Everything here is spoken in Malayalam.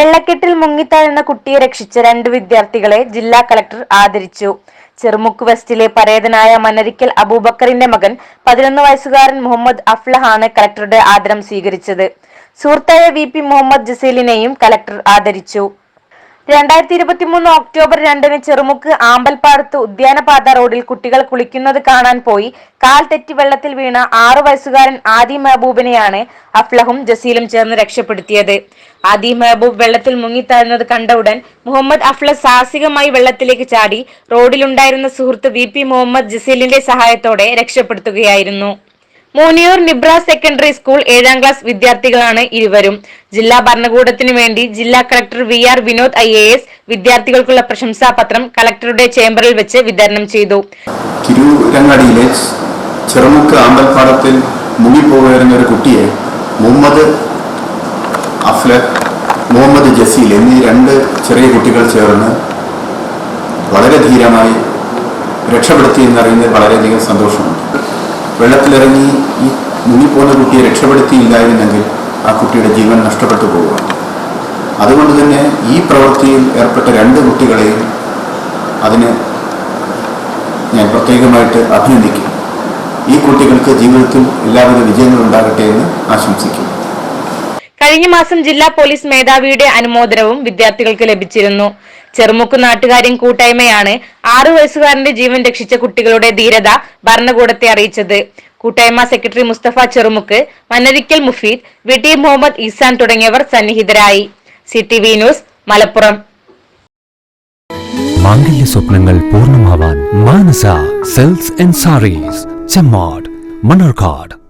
വെള്ളക്കെട്ടിൽ മുങ്ങിത്താഴ്ന്ന കുട്ടിയെ രക്ഷിച്ച രണ്ട് വിദ്യാർത്ഥികളെ ജില്ലാ കളക്ടർ ആദരിച്ചു. ചെറുമുക്ക് വെസ്റ്റിലെ പരേതനായ മനരിക്കൽ അബൂബക്കറിന്റെ മകൻ പതിനൊന്ന് വയസ്സുകാരൻ മുഹമ്മദ് അഫ്ലഹാണ് കളക്ടറുടെ ആദരം സ്വീകരിച്ചത്. സുഹൃത്തായ വി പി മുഹമ്മദ് ജസീലിനെയും കളക്ടർ ആദരിച്ചു. രണ്ടായിരത്തി ഇരുപത്തി മൂന്ന് ഒക്ടോബർ രണ്ടിന് ചെറുമുക്ക് ആമ്പൽപ്പാടത്ത് ഉദ്യാനപാത റോഡിൽ കുട്ടികൾ കുളിക്കുന്നത് കാണാൻ പോയി. കാൽ തെറ്റി വെള്ളത്തിൽ വീണ ആറു വയസ്സുകാരൻ ആദി മെഹബൂബിനെയാണ് അഫ്ലഹും ജസീലും ചേർന്ന് രക്ഷപ്പെടുത്തിയത്. ആദി മെഹബൂബ് വെള്ളത്തിൽ മുങ്ങിത്താഴുന്നത് കണ്ട ഉടൻ മുഹമ്മദ് അഫ്ല സാഹസികമായി വെള്ളത്തിലേക്ക് ചാടി റോഡിലുണ്ടായിരുന്ന സുഹൃത്ത് വി പി മുഹമ്മദ് ജസീലിന്റെ സഹായത്തോടെ രക്ഷപ്പെടുത്തുകയായിരുന്നു. മൂന്നിയൂർ നിബ്ര സെക്കൻഡറി സ്കൂൾ ഏഴാം ക്ലാസ് വിദ്യാർത്ഥികളാണ് ഇരുവരും. ജില്ലാ ഭരണകൂടത്തിനു വേണ്ടി ജില്ലാ collector V R Vinod I A S വിദ്യാർത്ഥികൾക്കുള്ള പ്രശംസാപത്രം കളക്ടറുടെ ചേംബറിൽ വെച്ച് വിതരണം ചെയ്തു. തിരുരങ്ങാടിയിലെ ചെറുമുക്ക് അമ്പൽപ്പാടത്തിൽ മുങ്ങിപ്പോകുന്ന ഒരു കുട്ടിയെ മുഹമ്മദ് അഫ്ലഖ് മുഹമ്മദ് ജസീൽ എന്നീ രണ്ട് ചെറിയ കുട്ടികൾ ചേർന്ന് വളരെ ധീരമായി രക്ഷപ്പെടുത്തി എന്നറിയുന്നതിൽ വളരെയധികം സന്തോഷമുണ്ട്. വെള്ളത്തിലിറങ്ങി ഈ മുങ്ങിപ്പോകുന്ന കുട്ടിയെ രക്ഷപ്പെടുത്തിയില്ലായിരുന്നെങ്കിൽ ആ കുട്ടിയുടെ ജീവൻ നഷ്ടപ്പെട്ടു പോവുക അതുകൊണ്ട് തന്നെ ഈ പ്രവൃത്തിയിൽ ഏർപ്പെട്ട രണ്ട് കുട്ടികളെയും അതിന് ഞാൻ പ്രത്യേകമായിട്ട് അഭിനന്ദിക്കും. ഈ കുട്ടികൾക്ക് ജീവിതത്തിൽ എല്ലാവിധ വിജയങ്ങളും ഉണ്ടാകട്ടെ എന്ന് ആശംസിക്കുന്നു കഴിഞ്ഞ മാസം ജില്ലാ പോലീസ് മേധാവിയുടെ അനുമോദനവും വിദ്യാർത്ഥികൾക്ക് ലഭിച്ചിരുന്നു. ചെറുമുക്ക് നാട്ടുകാരും കൂട്ടായ്മയാണ് ആറു വയസ്സുകാരന്റെ ജീവൻ രക്ഷിച്ച കുട്ടികളുടെ ധീരത ഭരണകൂടത്തെ അറിയിച്ചത്. കൂട്ടായ്മ secretary Musthafa Cherumukku Mannarikkal Mufeed V T Muhammad Esan തുടങ്ങിയവർ സന്നിഹിതരായി. C T V news Malappuram. മാംഗല്യ സ്വപ്നങ്ങൾ പൂർണമാവാൻ മാനസ സെൽസ് ആൻഡ് സാരീസ് ചെമ്മാട് മണ്ണാർക്കാട്.